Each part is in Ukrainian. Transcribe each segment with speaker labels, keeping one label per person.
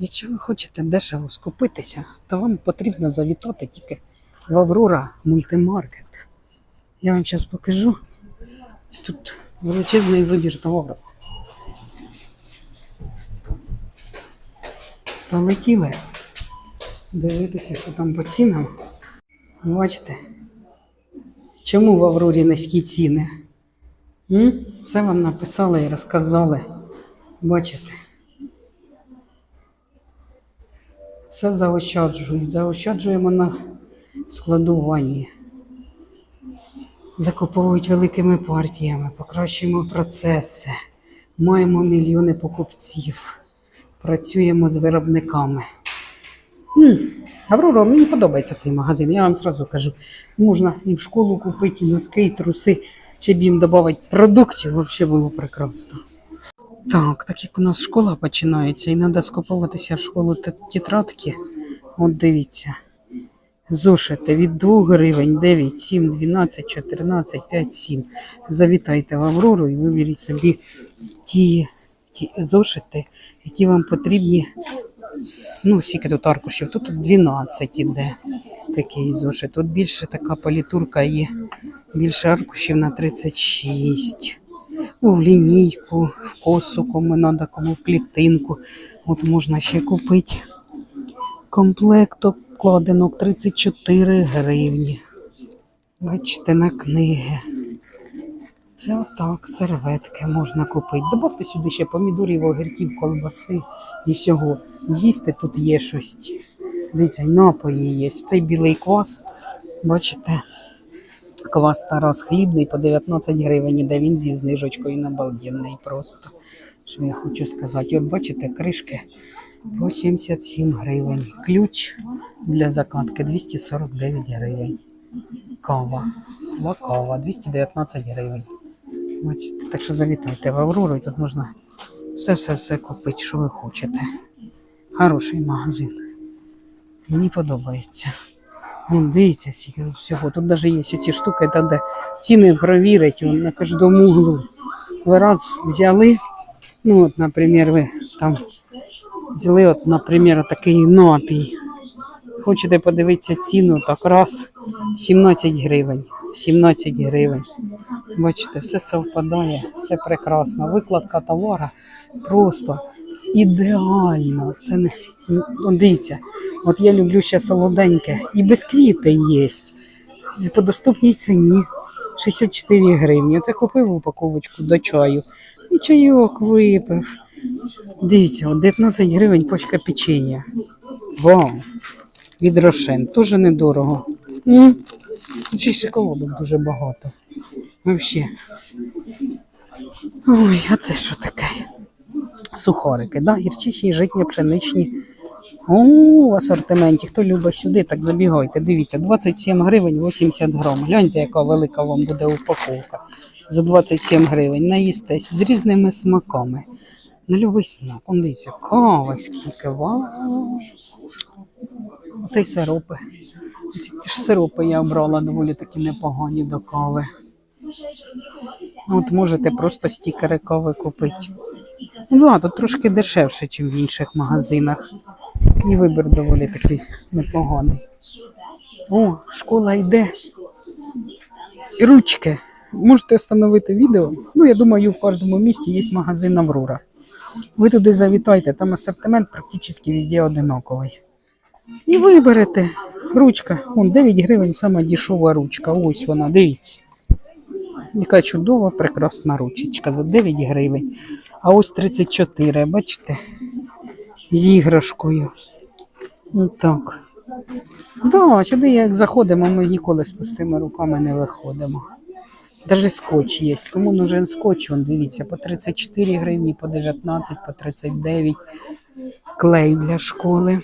Speaker 1: Якщо ви хочете дешево скупитися, то вам потрібно завітати тільки в Аврора мультимаркет. Я вам зараз покажу. Тут величезний вибір товару. Полетіли дивитися, що там по цінам. Бачите, чому в Аврорі низькі ціни? М? Все вам написали і розказали. Бачите? Все заощаджують. Заощаджуємо на складуванні. Закуповують великими партіями, покращуємо процеси, маємо мільйони покупців, працюємо з виробниками. М, Аврора, мені подобається цей магазин, я вам зразу кажу. Можна і в школу купити, і носки, і труси, ще б їм додати продуктів, взагалі було прекрасно. Так, так як у нас школа починається, і треба скуповуватися в школу тетрадки. От дивіться. Зошити від 2 гривень 9, 7, 12, 14, 5, 7. Завітайте в Аврору і виберіть собі ті, ті зошити, які вам потрібні. Ну, скільки тут аркушів? Тут, тут 12 іде такий зошит. Тут більше така політурка є. Більше аркушів на 36. В лінійку, в косу, кому треба, кому в клітинку. От можна ще купити. Комплект обкладинок 34 гривні. Бачите, на книги. Це отак, серветки можна купити. Добавте сюди ще помідорів, огірків, колбаси і всього. Їсти тут є щось. Дивіться, напої є. Цей білий квас, бачите, квас Тарас хлібний по 19 гривень, іде він зі знижечкою на балденний просто. Що я хочу сказати? От бачите, кришки по 77 гривень. Ключ для закатки 249 гривень. Кава. Два 219 гривень. Бачите, так що завітайте в Аврору і тут можна все-все-все купити, що ви хочете. Хороший магазин. Мені подобається. Дивіться, скільки тут всього. Тут навіть є ці штуки, де ціни провірять на кожному углу. Ви раз взяли, ну от, наприклад, ви там взяли, от, наприклад, такий напій. Хочете подивитися ціну, так раз 17 гривень. 17 гривень. Бачите, все совпадає, все прекрасно. Викладка товара просто ідеально. Це не ну, дивіться, от я люблю ще солоденьке. І бісквіти є. І по доступній ціні 64 гривні. Оце купив упаковочку до чаю. І чайок випив. Дивіться, от 19 гривень пачка печення. Вау! Від Рошен. Теж недорого. Тут ще дуже багато. Вообще. Ой, а це що таке? Сухарики, да? гірчичні, житні, пшеничні. О, в асортименті. Хто любить сюди, так забігайте. Дивіться, 27 гривень 80 грам. Гляньте, яка велика вам буде упаковка. За 27 гривень. Наїстесь з різними смаками. На любий смак. Он дивіться, кава скільки. Вау. Оцей сиропи. Ці ж сиропи я обрала доволі такі непогані до кави. От можете просто стікери кави купити. Ну, тут трошки дешевше, ніж в інших магазинах. І вибір доволі такий непоганий. О, школа йде. Ручки. Можете встановити відео. Ну, я думаю, в кожному місті є магазин Аврора. Ви туди завітайте, там асортимент практично везде одинаковий. І виберете. Ручка. Вон 9 гривень сама ручка. Ось вона, дивіться. Яка чудова, прекрасна ручечка за 9 гривень. А ось 34, бачите? З іграшкою. Отак. Да, сюди як заходимо, ми ніколи з пустими руками не виходимо. Даже скотч є. Кому нужен скотч, он дивіться, по 34 гривні, по 19, по 39. Клей для школи.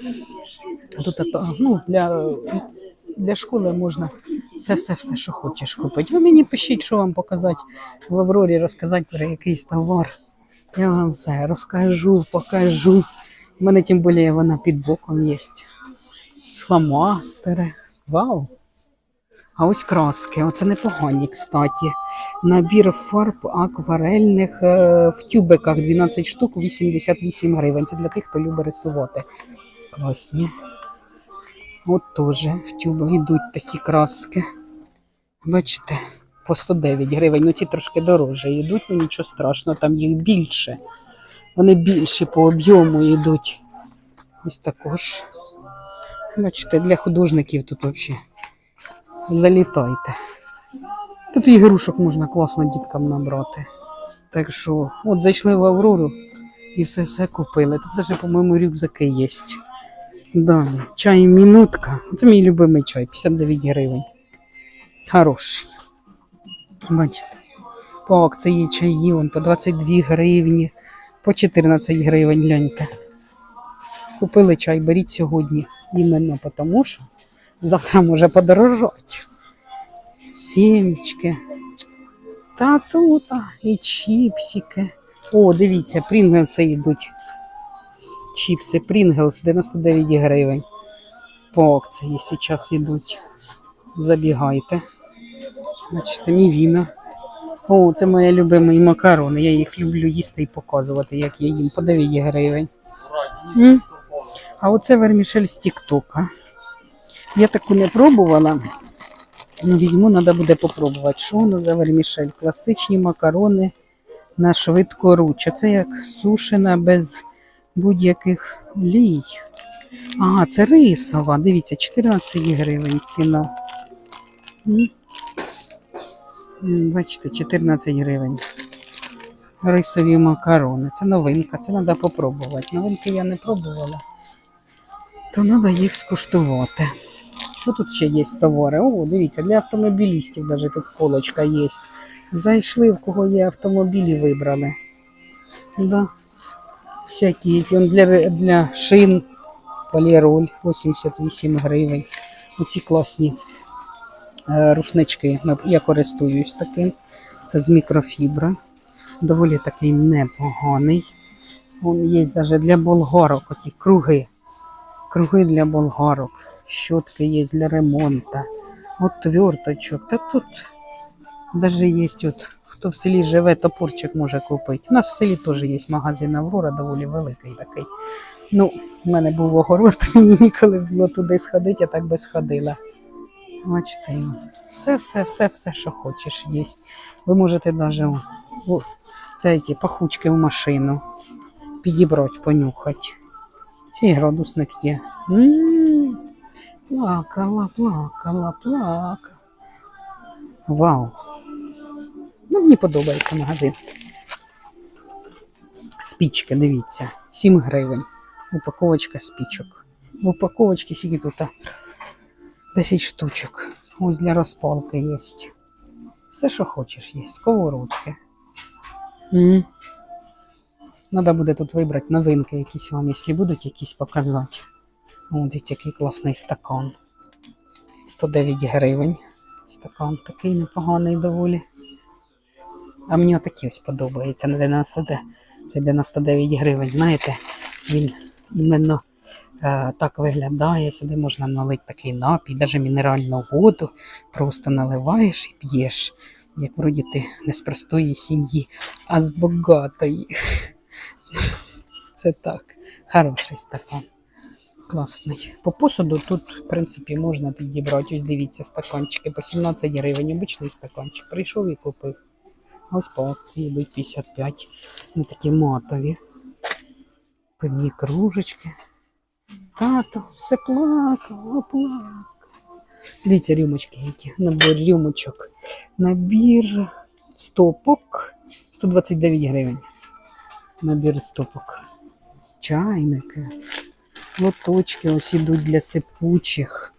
Speaker 1: Тут ну, для, для школи можна все-все-все, що хочеш купити. Ви мені пишіть, що вам показати в Аврорі, розказати про якийсь товар. Я вам все розкажу, покажу. У мене тим більше вона під боком є. Фломастери. Вау! А ось краски, оце непогані, кстати. Набір фарб акварельних е, в тюбиках 12 штук, 88 гривень. Це для тих, хто любить рисувати. Класні. От теж в тюбах йдуть такі краски. Бачите, по 109 гривень. Ну ці трошки дорожче йдуть, ну нічого страшного, там їх більше. Вони більші по об'єму йдуть. Ось також. Бачите, для художників тут взагалі. Залітайте. Тут ігрушок можна класно діткам набрати. Так що, от зайшли в Аврору і все-все купили. Тут навіть, по-моєму, рюкзаки є. Далі. Чай мінутка. Це мій любимий чай, 59 гривень. Хороший. Бачите. По акції чаї вон по 22 гривні, по 14 гривень гляньте. Купили чай, беріть сьогодні. Іменно тому, що завтра може подорожати. Сімечки. Та тут і чіпсики. О, дивіться, Прінглси йдуть. Чіпси Прінглс 99 гривень. По акції зараз йдуть. Забігайте. Бачите, мівіна. О, це мої любимі макарони. Я їх люблю їсти і показувати, як я їм по 9 гривень. М? А оце вермішель з Тіктока. Я таку не пробувала. Ну, візьму, треба буде попробувати. Що воно за вермішель? Класичні макарони на швидкоруч. А це як сушена без будь-яких олій. Ага, це рисова. Дивіться, 14 гривень ціна. Бачите, 14 гривень. Рисові макарони. Це новинка, це треба попробувати. Новинки я не пробувала. То треба їх скуштувати. Що тут ще є товари? О, дивіться, для автомобілістів навіть тут полочка є. Зайшли, в кого є автомобілі, вибрали. Да. Всякі он для, для шин поліроль 88 гривень. Оці класні е, рушнички. Я користуюсь таким. Це з мікрофібра. Доволі такий непоганий. Вон є навіть для болгарок, оті круги. Круги для болгарок. Щотки є для ремонту. От тверточок. Та тут навіть є, от, хто в селі живе, топорчик може купити. У нас в селі теж є магазин Аврора, доволі великий такий. Ну, в мене був огород, мені ніколи було туди сходити, я так би сходила. Бачите, все, все, все, все, що хочеш, є. Ви можете навіть ті пахучки в машину підібрати, понюхати. Ще й градусник є. М, Плакала, плакала, плакала. Вау. Ну, мені подобається магазин. Спічки, дивіться, 7 гривень. Упаковочка спічок. В упаковочці скільки тут? 10 штучок. Ось для розпалки є. Все, що хочеш, є. Сковородки. Надо буде тут вибрати новинки якісь вам, якщо будуть якісь показати. О, який класний стакан. 109 гривень. Стакан такий непоганий доволі. А мені отакий ось подобається на 99, це 99 гривень. Знаєте, він іменно е, так виглядає. Сюди можна налити такий напій, навіть мінеральну воду. Просто наливаєш і п'єш. Як вроді ти не з простої сім'ї, а з багатої. Це так. Хороший стакан. Класний. По посуду тут, в принципі, можна підібрати. Ось дивіться, стаканчики по 17 гривень. Обичний стаканчик. Прийшов і купив. Ось по акції йдуть 55. Вони такі матові. Пивні кружечки. Тато, все плакало, плакало. Дивіться, рюмочки які. Набір рюмочок. Набір стопок 129 гривень. Набір стопок. Чайники. Лоточки ось ідуть для сипучих.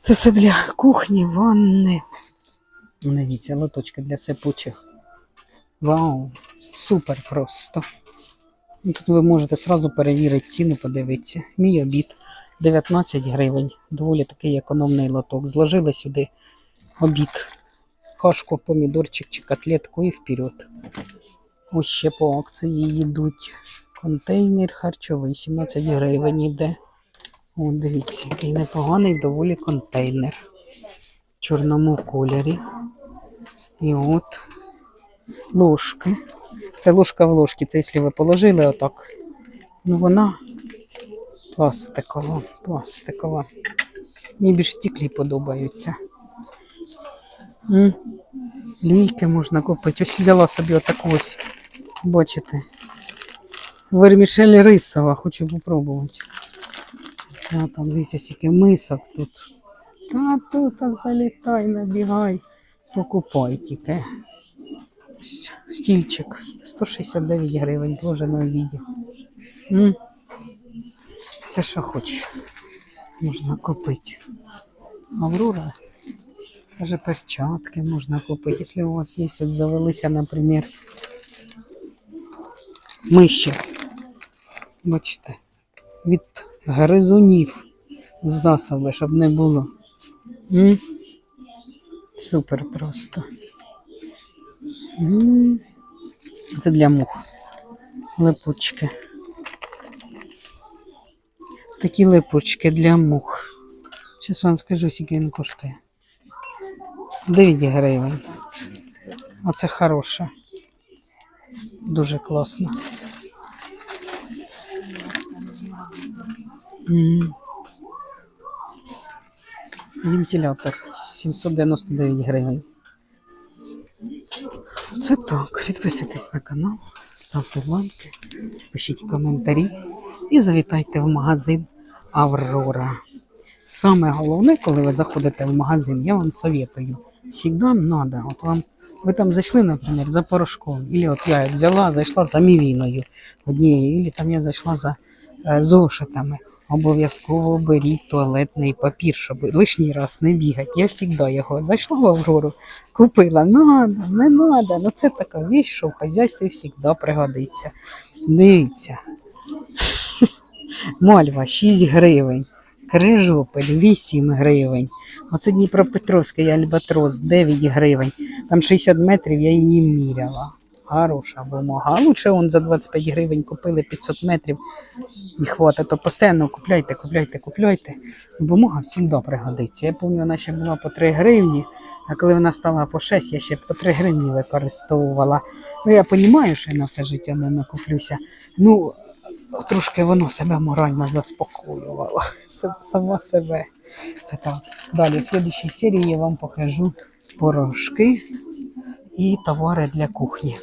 Speaker 1: Це все для кухні, ванни. Дивіться, лоточки для сипучих. Вау! Супер просто. Тут ви можете сразу перевірити ціну, подивитися. Мій обід 19 гривень. Доволі такий економний лоток. Зложили сюди обід. Кашку, помідорчик чи котлетку і вперед. Ось ще по акції йдуть. Контейнер харчовий, 17 гривень йде. О, дивіться, який непоганий доволі контейнер. в чорному кольорі. І от ложки. Це ложка в ложці, це якщо ви положили отак. Ну вона пластикова, пластикова. Мені більш стеклі подобаються. М. Лійки можна купити. Ось взяла собі отаку ось. Бачите. Вермішель рисова, хочу попробувати. А там дивіться, скільки мисок тут. Та тут залітай, набігай. Покупай тільки. Стільчик 169 гривень зложено в віді. Все, що хочеш, можна купити. Аврора. Даже перчатки можна купити. Якщо у вас є, от завелися, наприклад, миші. Бачите, від гризунів засоби, щоб не було. М? Супер просто. Це для мух. Липучки. Такі липучки для мух. Зараз вам скажу, скільки він коштує. 9 гривень. Оце хороше. Дуже класно. Вентилятор 799 гривень. Це так. Підписуйтесь на канал, ставте лайки, пишіть коментарі і завітайте в магазин Аврора. Саме головне, коли ви заходите в магазин, я вам советую. Всегда надо. От вам ви там зайшли, наприклад, за порошком, або от я взяла, зайшла за мівіною однією, або там я зайшла за е, зошитами. Обов'язково беріть туалетний папір, щоб лишній раз не бігати. Я завжди його зайшла в Аврору, купила. Надо, не надо. Ну це така віч, що в хазяйстві завжди пригодиться. Дивіться. Мальва 6 гривень. Крижопель 8 гривень. Оце Дніпропетровський альбатрос 9 гривень. Там 60 метрів я її міряла. Хороша бумага. Лучше он за 25 гривень купили 500 метрів і хватить. То постійно купляйте, купляйте, купляйте. Бумага завжди пригодиться. Я пам'ятаю, вона ще була по 3 гривні, а коли вона стала по 6, я ще по 3 гривні використовувала. Ну я розумію, що я на все життя не накуплюся. Ну, трошки воно себе морально заспокоювало. Сама себе. Це так. Далі, в слідчій серії я вам покажу порошки і товари для кухні.